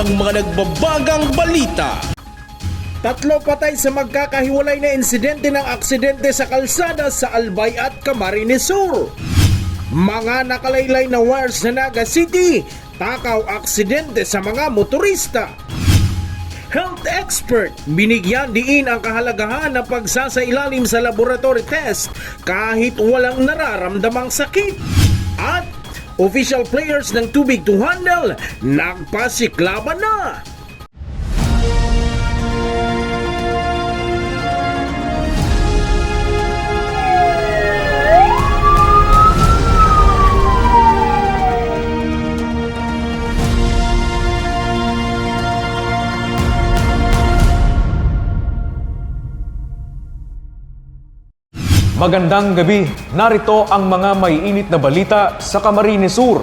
ng mga nagbabagang balita. Tatlo patay sa magkakahiwalay na insidente ng aksidente sa kalsada sa Albay at Camarines Sur. Mga nakalaylay na wires sa Naga City, takaw aksidente sa mga motorista. Health expert, binigyan diin ang kahalagahan ng pagsasailalim sa laboratory test kahit walang nararamdamang sakit. At official players ng Tubig to Handle, nagpasiklaban na. Magandang gabi. Narito ang mga may init na balita sa Camarines Sur.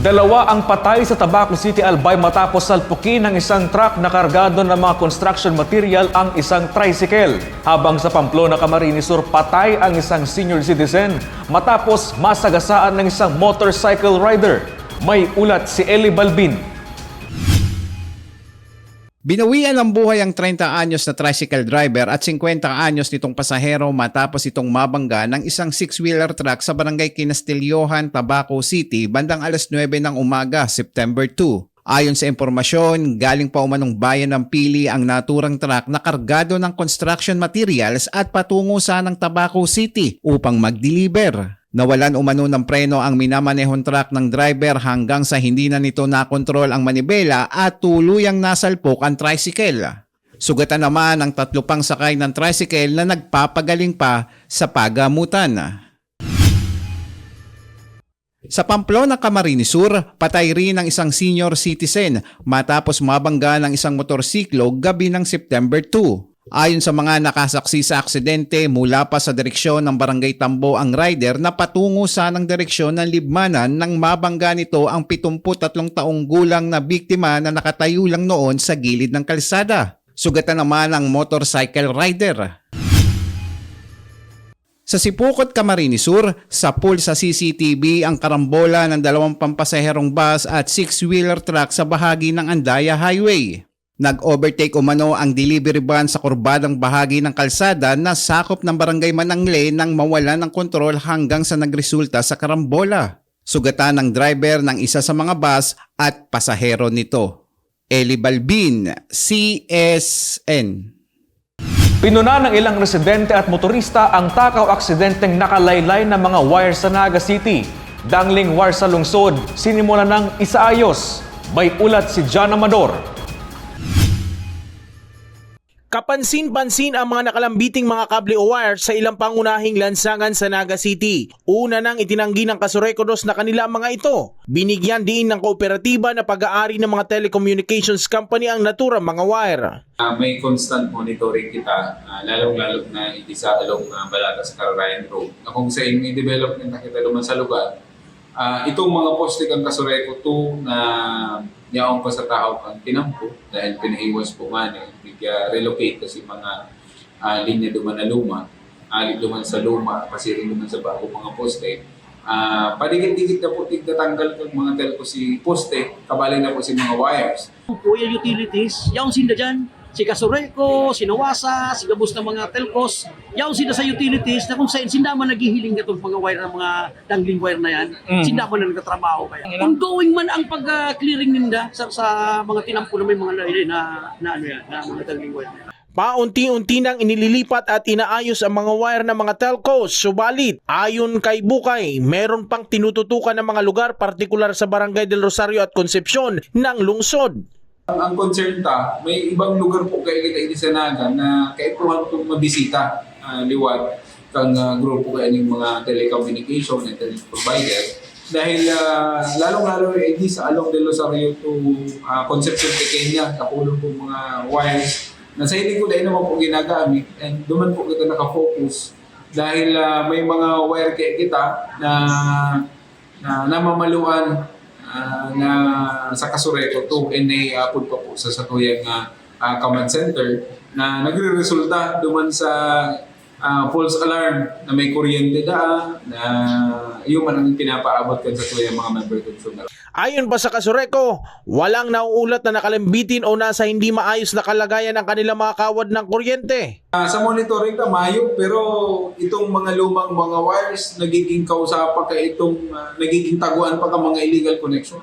Dalawa ang patay sa Tabaco City, Albay matapos salpukin ng isang truck na kargado ng mga construction material ang isang tricycle. Habang sa Pamplona, Camarines Sur, patay ang isang senior citizen matapos masagasaan ng isang motorcycle rider. May ulat si Eli Balbin. Binawian ng buhay ang 30 anyos na tricycle driver at 50 anyos nitong pasahero matapos itong mabangga ng isang six-wheeler truck sa barangay Kinastilyohan, Tabaco City bandang alas 9 ng umaga, September 2. Ayon sa impormasyon, galing pa umanong bayan ng Pili ang naturang truck na kargado ng construction materials at patungo sa ng Tabaco City upang mag-deliver. Nawalan umano ng preno ang minamanehong truck ng driver hanggang sa hindi na nito nakontrol ang manibela at tuluyang nasalpok ang tricycle. Sugatan naman ang tatlo pang sakay ng tricycle na nagpapagaling pa sa pagamutan. Sa Pamplona, Camarines Sur, patay rin ang isang senior citizen matapos mabangga ng isang motorsiklo gabi ng September 2. Ayon sa mga nakasaksi sa aksidente, mula pa sa direksyon ng Barangay Tambo ang rider na patungo sa ng direksyon ng Libmanan nang mabangga nito ang 73 taong gulang na biktima na nakatayo lang noon sa gilid ng kalsada. Sugatan naman ang motorcycle rider. Sa Sipukot, Camarines Sur, sa pool sa CCTV ang karambola ng dalawang pampasaherong bus at six-wheeler truck sa bahagi ng Andaya Highway. Nag-overtake umano ang delivery van sa kurbadang bahagi ng kalsada na sakop ng barangay Manangle nang mawala ng kontrol hanggang sa nagresulta sa karambola. Sugatan ng driver ng isa sa mga bus at pasahero nito. Eli Balbin, CSN. Pinuna ng ilang residente at motorista ang takaw aksidenteng nakalaylay ng mga wire sa Naga City. Dangling wire sa lungsod, sinimula ng isaayos. May ulat si John Amador. Kapansin-pansin ang mga nakalambiting mga kable o wire sa ilang pangunahing lansangan sa Naga City. Una nang itinanggi ng Kasurekodos na kanila ang mga ito. Binigyan din ng kooperatiba na pag-aari ng mga telecommunications company ang naturang mga wire. Ah, may constant monitoring kita, uh, lalong-lalo na hindi sa along uh, Balatas Carayan Road. Na kung sa may development na kita luman sa lugar, ah, itong mga poste kang kasureko to na yaong pa sa tao kang tinampo dahil pinahiwas po man eh, bigya relocate kasi mga ah, linya duman na luma, ali duman sa luma, kasi rin duman sa bago mga poste. Ah, padigit-digit na po tigtatanggal ng mga telco si poste, kabali na po si mga wires. Oil utilities, yaong sinda dyan. Si Kasureco, si Nawasa, si Gabus ng mga telcos, yaong sinda sa utilities na kung saan sinda man naghihiling itong mga wire ng mga dangling wire na yan, sinda man na nagtatrabaho kaya. Ongoing man ang pag-clearing ninda sa, sa mga tinampo na may mga na, na ano yan, na mga dangling wire na yan. Paunti-unti nang inililipat at inaayos ang mga wire ng mga telcos. Subalit, ayon kay Bukay, meron pang tinututukan ng mga lugar partikular sa Barangay del Rosario at Concepcion ng lungsod. Ang, ang concern ta, may ibang lugar po kayo kita ini sa Naga na kaipuhan itong mabisita ah, liwat kang ah, grupo kayo ng mga telecommunication and internet provider. Dahil ah, lalong-lalo eh, di sa Along del Rosario to ah, Concepcion Pequeña, kapulong po mga wires na sa hindi ko dahil naman po ginagamit and duman po kita nakafocus dahil ah, may mga wire kaya kita na na namamaluan ah, na sa Kasureco to and naiapod pa po sa Satuyang uh, Command Center na nagre-resulta duman sa ah, false alarm na may kuryente daan, na yun man ang pinapaabot kan sa tuwing mga member consumer. Ayon pa sa Kasureko, walang nauulat na nakalimbitin o nasa hindi maayos na kalagayan ng kanilang mga kawad ng kuryente. Ah, sa monitoring na mayo, pero itong mga lumang mga wires, nagiging kausapa ka itong ah, nagiging taguan pa ka mga illegal connection.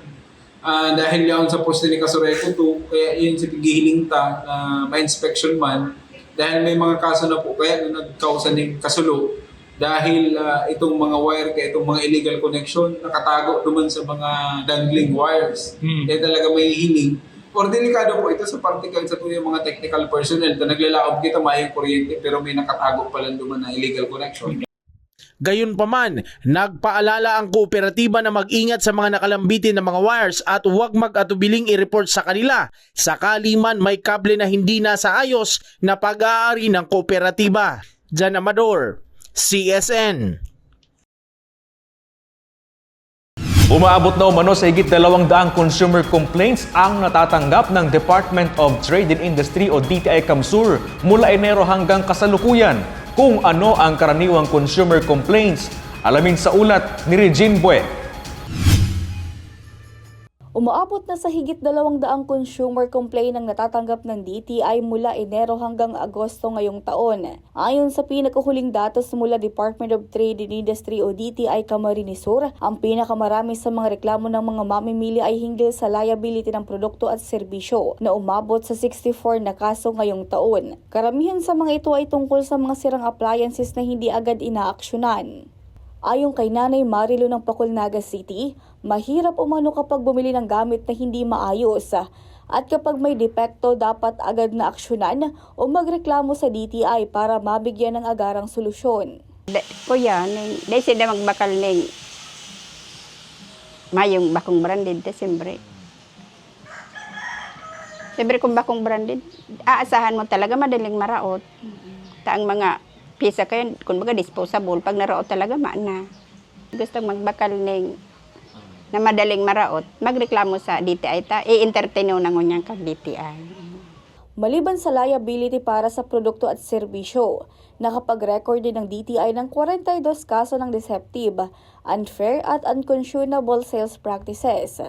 Ah, dahil yan sa poste ni Kasureko to, kaya yun si pigihiling ta na ma-inspection man, dahil may mga kaso na po kaya na nagkausa ng kasulo dahil ah, itong mga wire kaya itong mga illegal connection nakatago naman sa mga dangling wires. Kaya talaga may hiling Or delikado po ito sa particle sa tuwing mga technical personnel na naglalaob kita mayang kuryente pero may nakatago pala duman na illegal connection. Gayunpaman, nagpaalala ang kooperatiba na mag-ingat sa mga nakalambitin na mga wires at huwag mag-atubiling i-report sa kanila sakali man may kable na hindi nasa ayos na pag-aari ng kooperatiba. Jan Amador, CSN. Umaabot na umano sa higit dalawang daang consumer complaints ang natatanggap ng Department of Trade and Industry o DTI Kamsur mula Enero hanggang kasalukuyan. Kung ano ang karaniwang consumer complaints, alamin sa ulat ni Regine Bue. Umaabot na sa higit dalawang daang consumer complaint ang natatanggap ng DTI mula Enero hanggang Agosto ngayong taon. Ayon sa pinakahuling datos mula Department of Trade and Industry o DTI Camarines Sur, ang pinakamarami sa mga reklamo ng mga mamimili ay hinggil sa liability ng produkto at serbisyo na umabot sa 64 na kaso ngayong taon. Karamihan sa mga ito ay tungkol sa mga sirang appliances na hindi agad inaaksyonan. Ayon kay Nanay Marilo ng Pakulnaga City, mahirap umano kapag bumili ng gamit na hindi maayos. At kapag may depekto, dapat agad na aksyonan o magreklamo sa DTI para mabigyan ng agarang solusyon. Kuya, dahil sila magbakal ning mayong bakong branded, Desembre. Siyempre kung bakong branded, aasahan mo talaga madaling maraot. Taang mga pisa kayo, kung baga disposable, pag naraot talaga, maana. Gusto magbakal ning na madaling maraot, magreklamo sa DTI ta, i-entertain na ngunyan kag DTI. Maliban sa liability para sa produkto at serbisyo, nakapag-record din ng DTI ng 42 kaso ng deceptive, unfair at unconscionable sales practices.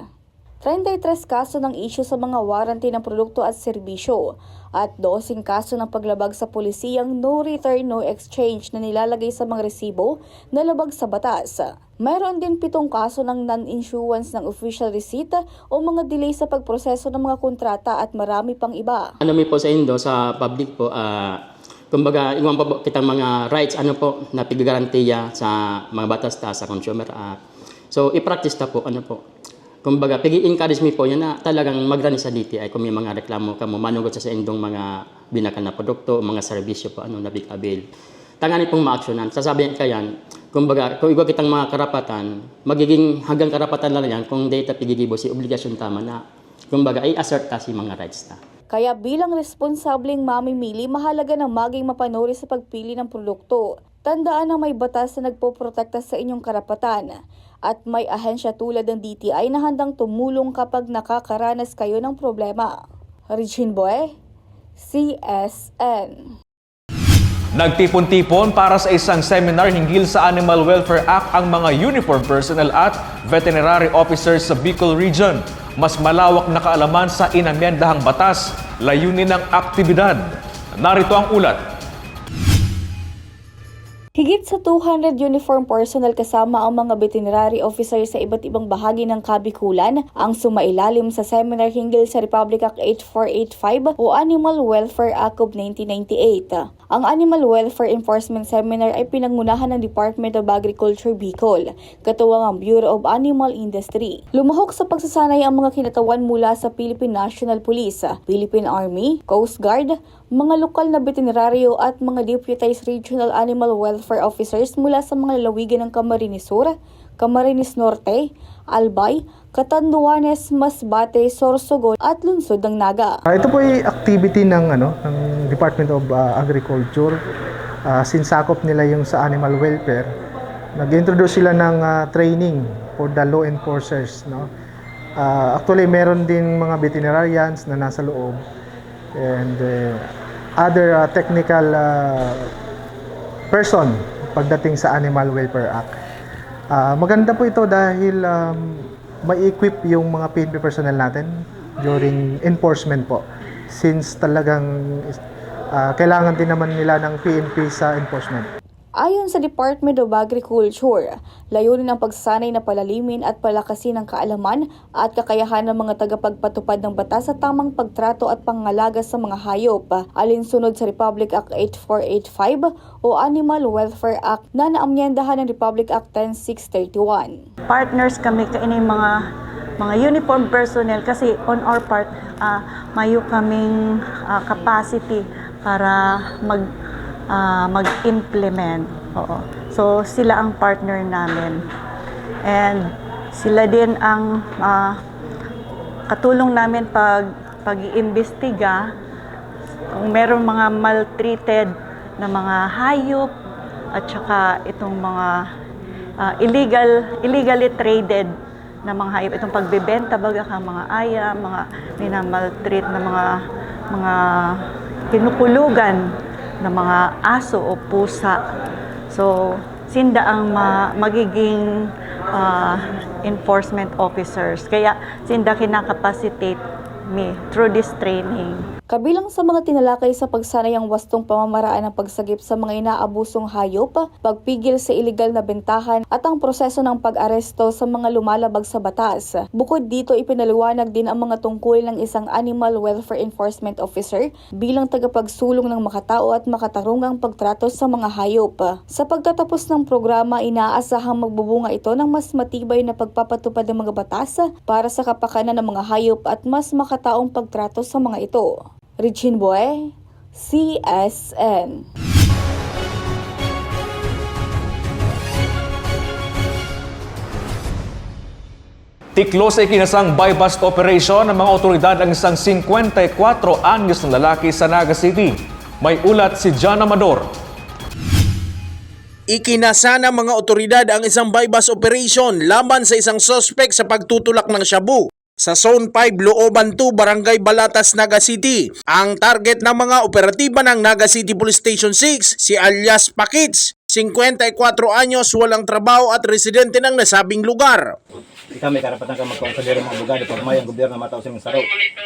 33 kaso ng issue sa mga warranty ng produkto at serbisyo at 12 kaso ng paglabag sa pulisiyang no return no exchange na nilalagay sa mga resibo na labag sa batas. Mayroon din pitong kaso ng non-issuance ng official receipt o mga delay sa pagproseso ng mga kontrata at marami pang iba. Ano mi po sa Indo, sa public po, ah, kumbaga, iwan po kitang mga rights, ano po, na pigarantiya sa mga batas ta sa Consumer Act. So, i-practice ta po, ano po. Kumbaga, pigi-encourage mi po yan na talagang magrani sa DTI kung may mga reklamo ka mo, manugot sa sa indong mga binakan na produkto, mga serbisyo po, ano, na big avail. Tangani pong ma-actionan. Sasabihin ka yan, kumbaga, kung iwa kitang mga karapatan, magiging hanggang karapatan lang yan kung data pigigibo si obligasyon tama na, kumbaga, i-assert ta si mga rights ta. Kaya bilang responsableng mamimili, mahalaga na maging mapanuri sa pagpili ng produkto. Tandaan na may batas na nagpoprotekta sa inyong karapatan at may ahensya tulad ng DTI na handang tumulong kapag nakakaranas kayo ng problema. Regine Boy, CSN. Nagtipon-tipon para sa isang seminar hinggil sa Animal Welfare Act ang mga uniform personnel at veterinary officers sa Bicol Region. Mas malawak na kaalaman sa inamyendahang batas, layunin ng aktibidad. Narito ang ulat. Higit sa 200 uniform personnel kasama ang mga veterinary officers sa iba't ibang bahagi ng Kabikulan ang sumailalim sa seminar hinggil sa Republic Act 8485 o Animal Welfare Act of 1998. Ang Animal Welfare Enforcement Seminar ay pinangunahan ng Department of Agriculture Bicol, katuwang ang Bureau of Animal Industry. Lumahok sa pagsasanay ang mga kinatawan mula sa Philippine National Police, Philippine Army, Coast Guard, mga lokal na veterinaryo at mga deputized regional animal welfare officers mula sa mga lalawigan ng Camarines Sur, Camarines Norte, Albay, Catanduanes, Masbate, Sorsogon at lungsod ng Naga. Ah, ito po ay activity ng ano ng Department of ah, Agriculture. Ah, sinsakop nila yung sa animal welfare. Nag-introduce sila ng ah, training for the law enforcers, no. Ah, actually meron din mga veterinarians na nasa loob and eh, other ah, technical ah, person pagdating sa Animal Welfare Act. Ah, maganda po ito dahil um, may equip yung mga PNP personnel natin during enforcement po. Since talagang ah, kailangan din naman nila ng PNP sa enforcement. Ayon sa Department of Agriculture, layunin ang pagsanay na palalimin at palakasin ang kaalaman at kakayahan ng mga tagapagpatupad ng batas sa tamang pagtrato at pangalaga sa mga hayop, alinsunod sa Republic Act 8485 o Animal Welfare Act na naamyendahan ng Republic Act 10631. partners kami kaini mga mga uniform personnel kasi on our part ah, mayo kaming ah, capacity para mag ah, mag-implement. Oo. So sila ang partner namin. And sila din ang ah, katulong namin pag pag-iimbestiga kung meron mga maltreated na mga hayop at saka itong mga ah, illegal illegally traded na mga hayop itong pagbebenta baga ka mga aya mga minamaltreat na mga mga kinukulugan na mga aso o pusa. So sinda ang ma- magiging ah, enforcement officers. Kaya sinda kinakapacitate me through this training Kabilang sa mga tinalakay sa pagsanay ang wastong pamamaraan ng pagsagip sa mga inaabusong hayop, pagpigil sa iligal na bentahan at ang proseso ng pag-aresto sa mga lumalabag sa batas. Bukod dito, ipinaliwanag din ang mga tungkol ng isang Animal Welfare Enforcement Officer bilang tagapagsulong ng makatao at makatarungang pagtrato sa mga hayop. Sa pagtatapos ng programa, inaasahang magbubunga ito ng mas matibay na pagpapatupad ng mga batas para sa kapakanan ng mga hayop at mas makataong pagtrato sa mga ito. Regine Boy, CSN. Tiklo sa ikinasang buy-bust operation ng mga otoridad ang isang 54 anyos na lalaki sa Naga City. May ulat si John Amador. Ikinasa ng mga otoridad ang isang bypass operation laban sa isang suspect sa pagtutulak ng shabu sa Zone 5, Looban 2, Barangay Balatas, Naga City. Ang target ng mga operatiba ng Naga City Police Station 6, si alias Pakits, 54 anyos, walang trabaho at residente ng nasabing lugar. Ikaw may karapatan ka magkuhan mong abogado pag mayo ang gobyerno mataw sa saro.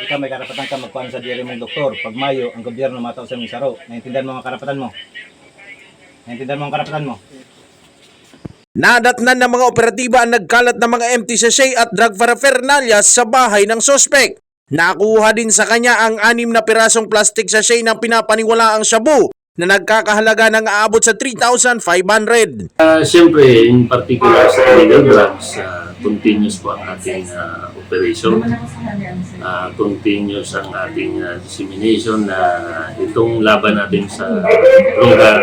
Ikaw may karapatan ka magkuhan mong doktor pag mayo ang gobyerno mataw sa imong saro. Naintindihan mo ang karapatan mo? Naintindihan mo ang karapatan mo? Nadatnan ng mga operatiba ang nagkalat ng mga empty sachet at drug paraphernalia sa bahay ng sospek. Nakuha din sa kanya ang anim na pirasong plastic sachet ng pinapaniwalaang shabu na nagkakahalaga ng aabot sa 3,500. Uh, Siyempre, in particular sa illegal drugs, uh, continuous po ang ating uh, operation. Uh, continuous ang ating uh, dissemination na itong laban natin sa droga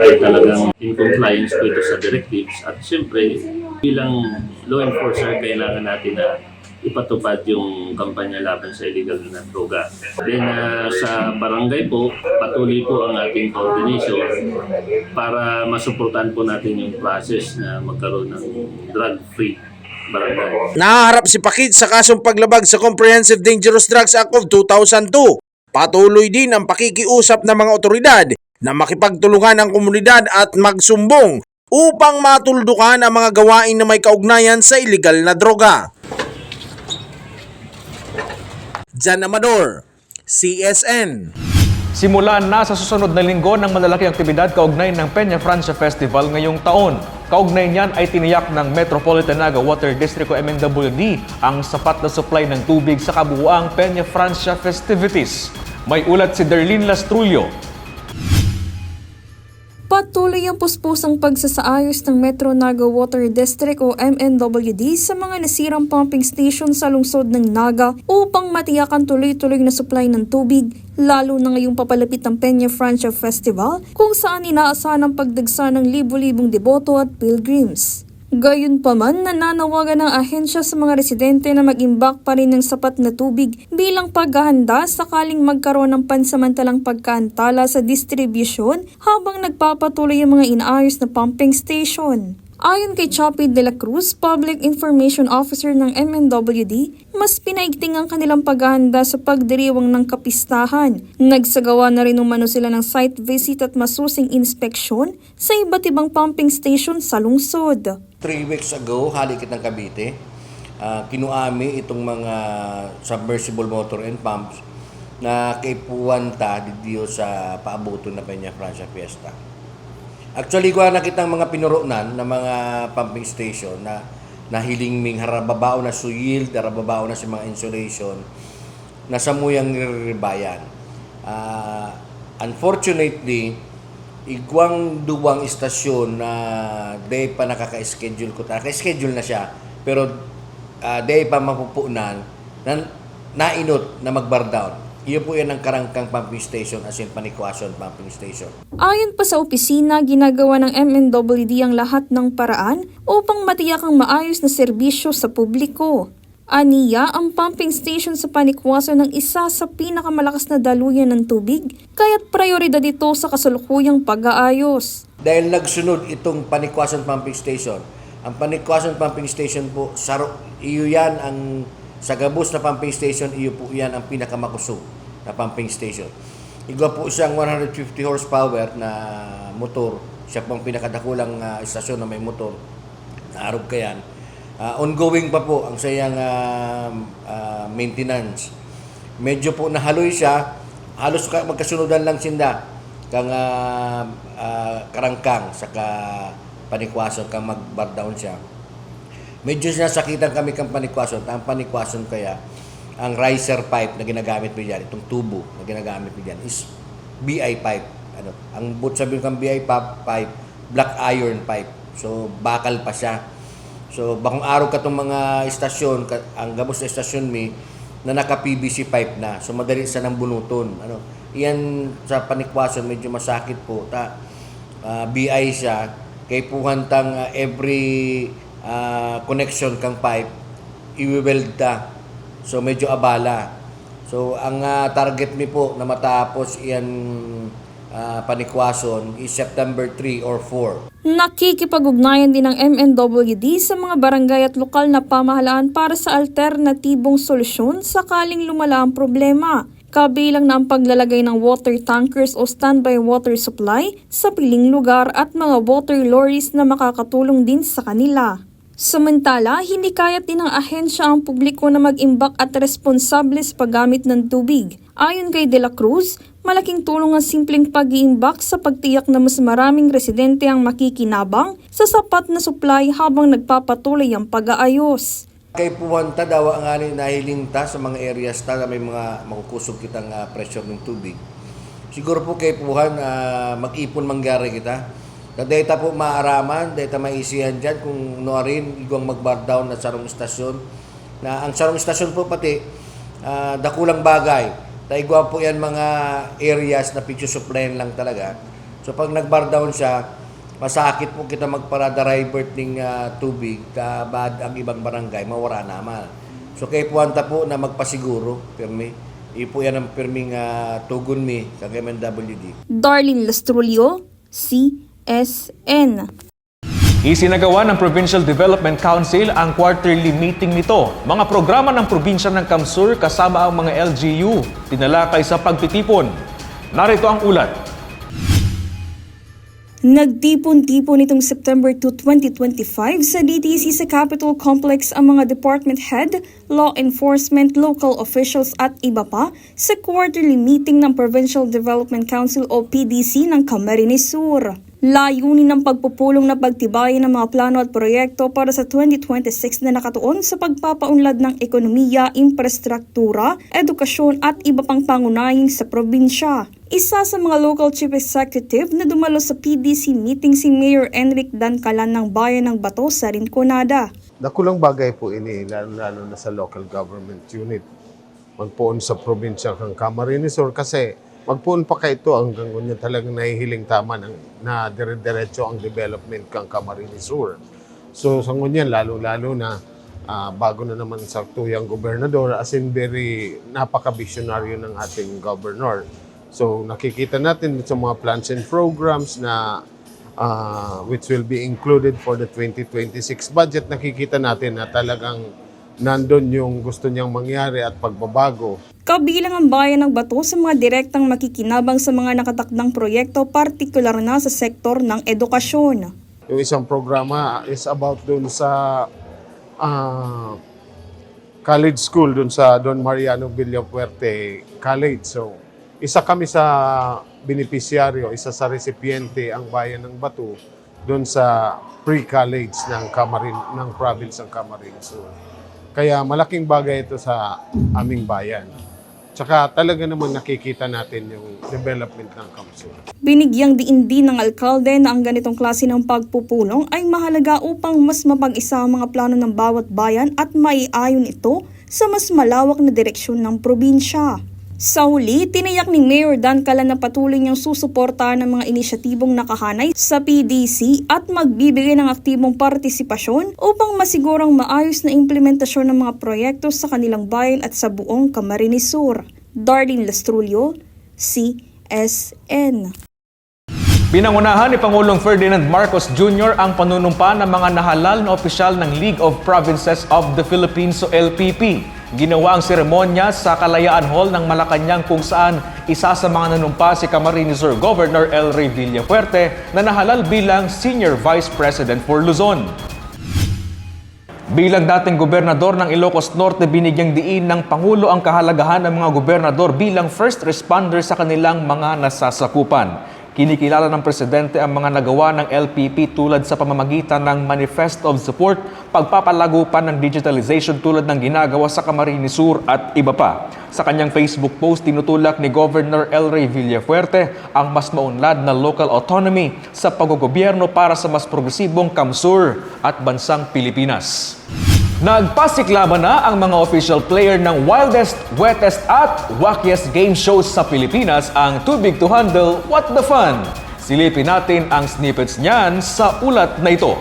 ay talagang in compliance po ito sa directives. At siyempre, bilang law enforcer, kailangan natin na ipatupad yung kampanya laban sa illegal na droga. Then uh, sa barangay po, patuloy po ang ating coordination para masuportahan po natin yung process na magkaroon ng drug-free. Naharap si Pakit sa kasong paglabag sa Comprehensive Dangerous Drugs Act of 2002. Patuloy din ang pakikiusap ng mga otoridad na makipagtulungan ang komunidad at magsumbong upang matuldukan ang mga gawain na may kaugnayan sa illegal na droga. Jan Amador, CSN. Simula na sa susunod na linggo ng malalaking aktibidad kaugnay ng Peña Francia Festival ngayong taon. Kaugnay niyan ay tiniyak ng Metropolitan Naga Water District o MNWD ang sapat na supply ng tubig sa kabuuang Peña Francia festivities. May ulat si Darlene Lastrullo. Patuloy ang puspusang pagsasaayos ng Metro Naga Water District o MNWD sa mga nasirang pumping station sa lungsod ng Naga upang matiyakan tuloy-tuloy na supply ng tubig, lalo na ngayong papalapit ang Peña Francia Festival kung saan inaasahan ang pagdagsa ng libo-libong deboto at pilgrims. Gayunpaman, nananawagan ng ahensya sa mga residente na mag-imbak pa rin ng sapat na tubig bilang paghahanda sakaling magkaroon ng pansamantalang pagkaantala sa distribusyon habang nagpapatuloy ang mga inaayos na pumping station. Ayon kay Choppy de la Cruz, Public Information Officer ng MNWD, mas pinaigting ang kanilang paghahanda sa pagdiriwang ng kapistahan. Nagsagawa na rin umano sila ng site visit at masusing inspeksyon sa iba't ibang pumping station sa lungsod. Three weeks ago, halikit ng Cavite, ah, kinuami itong mga submersible motor and pumps na kay Puwanta didio sa paabuto na Peña Francia Fiesta. Actually, ko nakita ang mga pinurunan ng mga pumping station na nahiling ming harababao na suyil, harababao na sa mga insulation na sa muyang ribayan. Ah, unfortunately, igwang duwang istasyon na day pa nakaka-schedule ko. Naka-schedule na siya, pero uh, day pa mapupunan na nainot na mag-bar down. Iyo po yan ang karangkang pumping station as in Panikwason pumping station. Ayon pa sa opisina, ginagawa ng MNWD ang lahat ng paraan upang matiyakang maayos na serbisyo sa publiko. Aniya, ang pumping station sa Panikwaso ng isa sa pinakamalakas na daluyan ng tubig, kaya't prioridad ito sa kasalukuyang pag-aayos. Dahil nagsunod itong Panikwason pumping station, ang Panikwason pumping station po, saro, iyo yan ang sa gabos na pumping station, iyo po yan ang pinakamakusog na pumping station. Igwa po siyang 150 horsepower na motor. Siya pong pinakadakulang ah, istasyon na may motor. Naarog ka yan. Ah, ongoing pa po ang sayang ah, ah, maintenance. Medyo po nahaloy siya. Halos ka, magkasunodan lang sinda kang ah, ah, karangkang saka panikwason kang mag-bar down siya. Medyo sinasakitan kami kang panikwason. Ang panikwason kaya, ang riser pipe na ginagamit mo dyan, itong tubo na ginagamit mo dyan is BI pipe. Ano, ang but sabi kang BI pipe, black iron pipe. So, bakal pa siya. So, bakong araw ka itong mga istasyon, ang gabos na istasyon mi, na naka-PVC pipe na. So, madali sa ng bunuton. Ano, iyan sa panikwason, medyo masakit po. Ta, ah, BI siya, kay puhantang ah, every ah, connection kang pipe, i-weld ta. So, medyo abala. So, ang ah, target mi po na matapos iyan ah, panikwason is September 3 or 4. Nakikipag-ugnayan din ng MNWD sa mga barangay at lokal na pamahalaan para sa alternatibong solusyon sakaling lumala ang problema. Kabilang na ang paglalagay ng water tankers o standby water supply sa piling lugar at mga water lorries na makakatulong din sa kanila. Samantala, hindi kayat din ng ahensya ang publiko na mag-imbak at responsable sa paggamit ng tubig. Ayon kay De La Cruz, malaking tulong ang simpleng pag-iimbak sa pagtiyak na mas maraming residente ang makikinabang sa sapat na supply habang nagpapatuloy ang pag-aayos. Kay puwanta daw ang ani nahiling ta sa mga areas ta na may mga makukusog kitang ah, pressure ng tubig. Siguro po kay puhan ah, mag-ipon mangyari kita. Data po maaraman, data maisihan dyan kung nuarin igwang mag-bar down na sarong istasyon. Na ang sarong istasyon po pati ah, dakulang bagay. Taigwa po yan mga areas na picture supply lang talaga. So pag nag-bar down siya, masakit po kita magparada divert ng ah, tubig kabad ang ibang barangay mawara naman. So kay puwanta po na magpasiguro, pirmi. Ipo yan ang pirming ah, tugon mi kag MNWD. Darlene Lastrulio, CSN. Isinagawa ng Provincial Development Council ang quarterly meeting nito. Mga programa ng probinsya ng Kamsur kasama ang mga LGU, tinalakay sa pagtitipon. Narito ang ulat. Nagtipon-tipon nitong September 2, 2025 sa DTC sa Capitol Complex ang mga department head, law enforcement, local officials at iba pa sa quarterly meeting ng Provincial Development Council o PDC ng Camarines Sur. Layunin ng pagpupulong na pagtibayin ng mga plano at proyekto para sa 2026 na nakatuon sa pagpapaunlad ng ekonomiya, infrastruktura, edukasyon at iba pang pangunahin sa probinsya. Isa sa mga local chief executive na dumalo sa PDC meeting si Mayor Enric Dancalan ng Bayan ng Bato sa Rinconada. Nakulang bagay po ini, lalo-lalo na sa local government unit. Magpuon sa probinsya kang Camarines Sur kasi magpuon pa kay ito hanggang ganyan talagang nahihiling tama ng, na dire-diretso ang development kang Camarines Sur. So sa ngunyan, lalo-lalo na ah, bago na naman sa tuyang gobernador, as in very napaka-visionaryo ng ating governor. So nakikita natin sa mga plans and programs na uh, which will be included for the 2026 budget, nakikita natin na talagang nandun yung gusto niyang mangyari at pagbabago. Kabilang ang bayan ng Bato sa mga direktang makikinabang sa mga nakatakdang proyekto partikular na sa sektor ng edukasyon. Yung isang programa is about dun sa ah, college school dun sa Don Mariano Villapuerte College. So, isa kami sa beneficiaryo, isa sa recipiente ang bayan ng Batu dun sa pre-college ng Camarin ng province ng Camarines Sur. Kaya malaking bagay ito sa aming bayan. Tsaka talaga naman nakikita natin yung development ng Kamsur. Binigyang diin din ng alkalde na ang ganitong klase ng pagpupulong ay mahalaga upang mas mapag-isa ang mga plano ng bawat bayan at maiayon ito sa mas malawak na direksyon ng probinsya. Sa huli, tiniyak ni Mayor Dan Cala na patuloy niyang susuportahan ng mga inisyatibong nakahanay sa PDC at magbibigay ng aktibong partisipasyon upang masigurang maayos na implementasyon ng mga proyekto sa kanilang bayan at sa buong Camarines Sur. Darlene Lastrulio, CSN. Pinangunahan ni Pangulong Ferdinand Marcos Jr. ang panunumpa ng mga nahalal na opisyal ng League of Provinces of the Philippines o LPP. Ginawa ang seremonya sa Kalayaan Hall ng Malacanang kung saan isa sa mga nanumpa si Camarines Sur Governor El Rey Villafuerte na nahalal bilang Senior Vice President for Luzon. Bilang dating gobernador ng Ilocos Norte, binigyang diin ng Pangulo ang kahalagahan ng mga gobernador bilang first responder sa kanilang mga nasasakupan. Kinikilala ng Presidente ang mga nagawa ng LPP tulad sa pamamagitan ng Manifesto of Support, pagpapalago pa ng digitalization tulad ng ginagawa sa Camarines Sur at iba pa. Sa kanyang Facebook post, tinutulak ni Governor El Rey Villafuerte ang mas maunlad na local autonomy sa paggogobyerno para sa mas progresibong Kamsur at bansang Pilipinas. Nagpasiklaban na ang mga official player ng wildest, wettest at wackiest game shows sa Pilipinas ang Too Big to Handle, What the Fun? Silipin natin ang snippets niyan sa ulat na ito.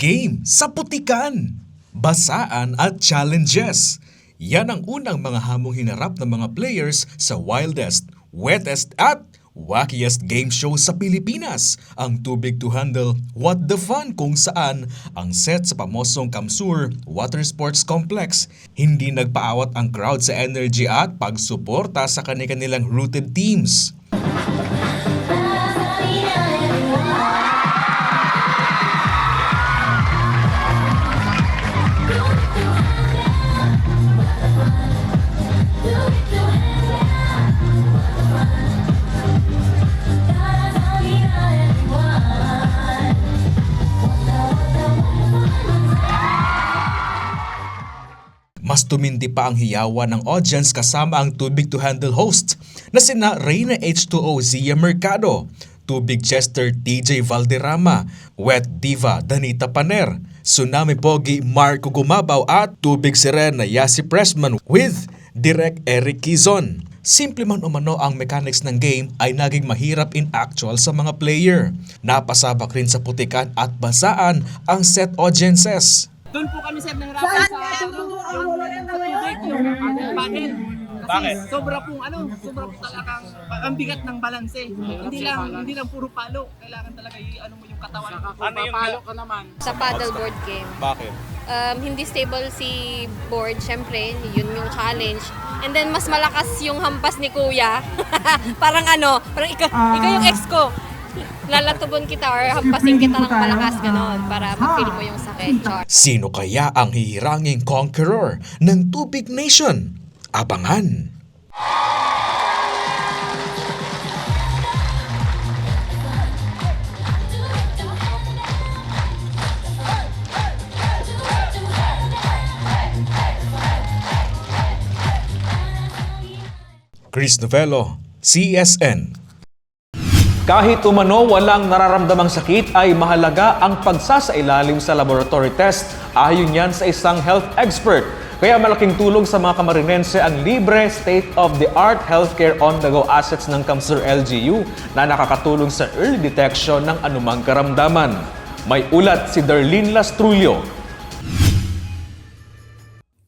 Game sa putikan, basaan at challenges. Yan ang unang mga hamong hinarap ng mga players sa wildest, wettest at wackiest game show sa Pilipinas. Ang Too Big to Handle, What the Fun kung saan ang set sa pamosong Kamsur Water Sports Complex. Hindi nagpaawat ang crowd sa energy at pagsuporta sa kanilang rooted teams. Tumindi pa ang hiyawan ng audience kasama ang Too Big to Handle host na sina Reyna H2O Zia Mercado, Tubig Chester TJ Valderrama, Wet Diva Danita Paner, Tsunami Pogi Marco Gumabaw at Tubig Sirena Yasi Pressman with Direk Eric Kizon. Simple man umano ang mechanics ng game ay naging mahirap in actual sa mga player. Napasabak rin sa putikan at basaan ang set audiences. Doon po kami sir ng rapat sa tubig, yung panel. Bakit? Sobra pong ano, sobra po talagang ang bigat ng balanse. Hindi lang hindi lang puro palo, kailangan talaga i-ano mo yung katawan. Ano yung palo ka naman? Sa paddleboard game. Bakit? Um, hindi stable si board, syempre, yun yung challenge. And then, mas malakas yung hampas ni kuya. parang ano, parang ikaw, ikaw yung ex ko. Lalatubon kita or hampasin kita ng malakas ganon para ma-feel mo yung sakit. Char. Sino kaya ang hihiranging conqueror ng Tubig Nation? Abangan! Chris Novello, CSN. Kahit umano walang nararamdamang sakit ay mahalaga ang pagsasailalim sa laboratory test ayon yan sa isang health expert. Kaya malaking tulong sa mga kamarinense ang libre state-of-the-art healthcare on-the-go assets ng Kamsur LGU na nakakatulong sa early detection ng anumang karamdaman. May ulat si Darlene Lastrulio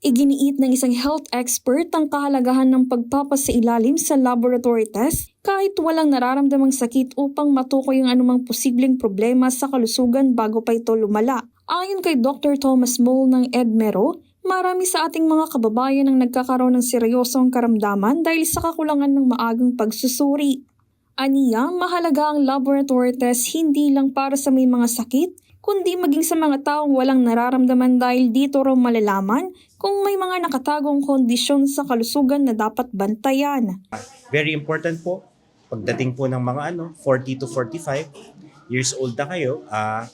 Iginiit ng isang health expert ang kahalagahan ng pagpapasailalim sa laboratory test kahit walang nararamdamang sakit upang matukoy ang anumang posibleng problema sa kalusugan bago pa ito lumala. Ayon kay Dr. Thomas Mole ng Edmero, marami sa ating mga kababayan ang nagkakaroon ng seryosong karamdaman dahil sa kakulangan ng maagang pagsusuri. Aniya, mahalaga ang laboratory test hindi lang para sa may mga sakit, kundi maging sa mga taong walang nararamdaman dahil dito raw malalaman kung may mga nakatagong kondisyon sa kalusugan na dapat bantayan. Very important po, pagdating po ng mga ano, 40 to 45 years old na kayo, ah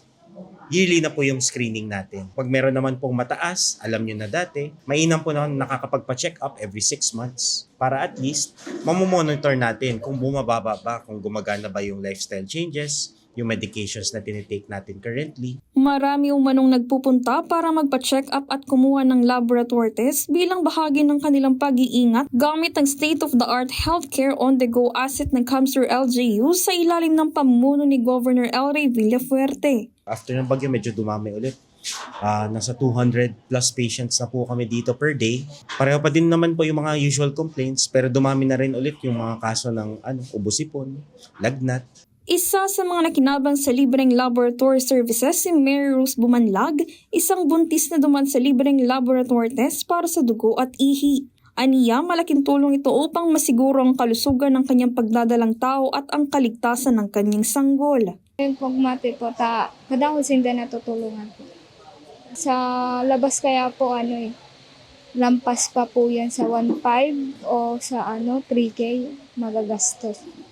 yearly na po yung screening natin. Pag meron naman pong mataas, alam nyo na dati, mainam po na nakakapagpa-check up every 6 months para at least mamomonitor natin kung bumababa ba, kung gumagana ba yung lifestyle changes, yung medications na tinitake natin currently. Marami umanong nagpupunta para magpa-check up at kumuha ng laboratory test bilang bahagi ng kanilang pag-iingat gamit ang state-of-the-art healthcare on-the-go asset ng Camsur LGU sa ilalim ng pamumuno ni Governor El Rey Villafuerte. After ng bagyo, medyo dumami ulit. Ah, nasa 200 plus patients na po kami dito per day. Pareho pa din naman po yung mga usual complaints pero dumami na rin ulit yung mga kaso ng ano, ubusipon, lagnat. Isa sa mga nakinabang sa libreng laboratory services si Mary Rose Bumanlag, isang buntis na duman sa libreng laboratory test para sa dugo at ihi. Aniya, malaking tulong ito upang masiguro ang kalusugan ng kanyang pagdadalang tao at ang kaligtasan ng kanyang sanggol. Yung pagmati po, ta, kadang sinda natutulungan po. Sa labas kaya po ano eh, lampas pa po yan sa 1.5 o sa ano, 3K, magagastos.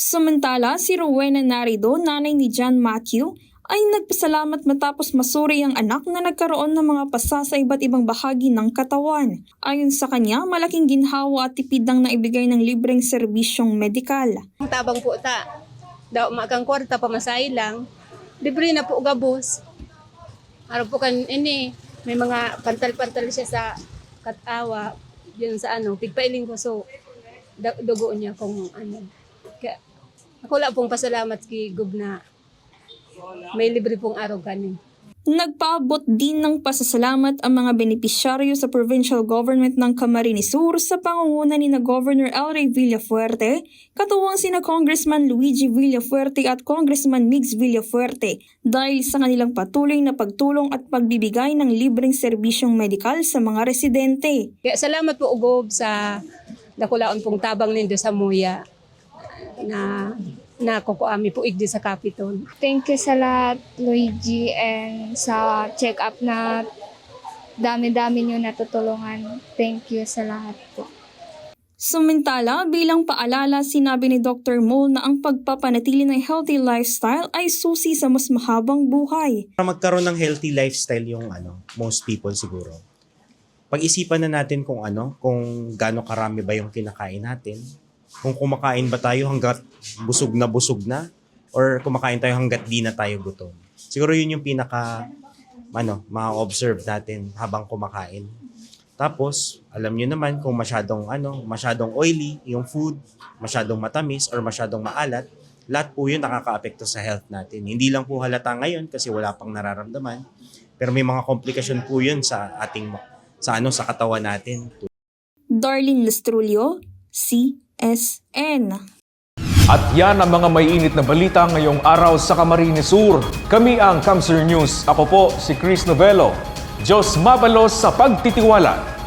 Samantala, si Rowena Narido, nanay ni John Matthew, ay nagpasalamat matapos masuri ang anak na nagkaroon ng mga pasa sa iba't ibang bahagi ng katawan. Ayon sa kanya, malaking ginhawa at tipid ang naibigay ng libreng serbisyong medikal. Ang tabang po ta. Daw makang kwarta pamasahe lang. Libre na po gabos. Araw po kan ini may mga pantal-pantal siya sa katawa yun sa ano pigpailing ko so dugo niya kung ano. Ako lang pong pasalamat kay Gub na may libre pong araw kanin. Nagpaabot din ng pasasalamat ang mga benepisyaryo sa provincial government ng Camarines Sur sa pangunguna ni na Governor El Rey Villafuerte, katuwang sina Congressman Luigi Villafuerte at Congressman Migs Villafuerte dahil sa kanilang patuloy na pagtulong at pagbibigay ng libreng serbisyong medikal sa mga residente. Kaya salamat po Ugob sa dakulaon pong tabang nindo sa Muya na na kukuami po igdi sa Capitol. Thank you sa lahat, Luigi, and sa check-up na dami-dami nyo natutulungan. Thank you sa lahat po. Samantala, bilang paalala, sinabi ni Dr. Mole na ang pagpapanatili ng healthy lifestyle ay susi sa mas mahabang buhay. Para magkaroon ng healthy lifestyle yung ano, most people siguro. Pag-isipan na natin kung ano, kung gaano karami ba yung kinakain natin. Kung kumakain ba tayo hanggat busog na busog na or kumakain tayo hanggat di na tayo gutom. Siguro yun yung pinaka ano, ma-observe natin habang kumakain. Tapos, alam niyo naman kung masyadong ano, masyadong oily yung food, masyadong matamis or masyadong maalat, lahat po yun nakakaapekto sa health natin. Hindi lang po halata ngayon kasi wala pang nararamdaman, pero may mga komplikasyon po yun sa ating sa ano sa katawan natin. Darlene Lestrulio, CSN. At yan ang mga may init na balita ngayong araw sa Camarines Sur. Kami ang Kamsur News. Ako po si Chris Novello. Diyos mabalos sa pagtitiwala.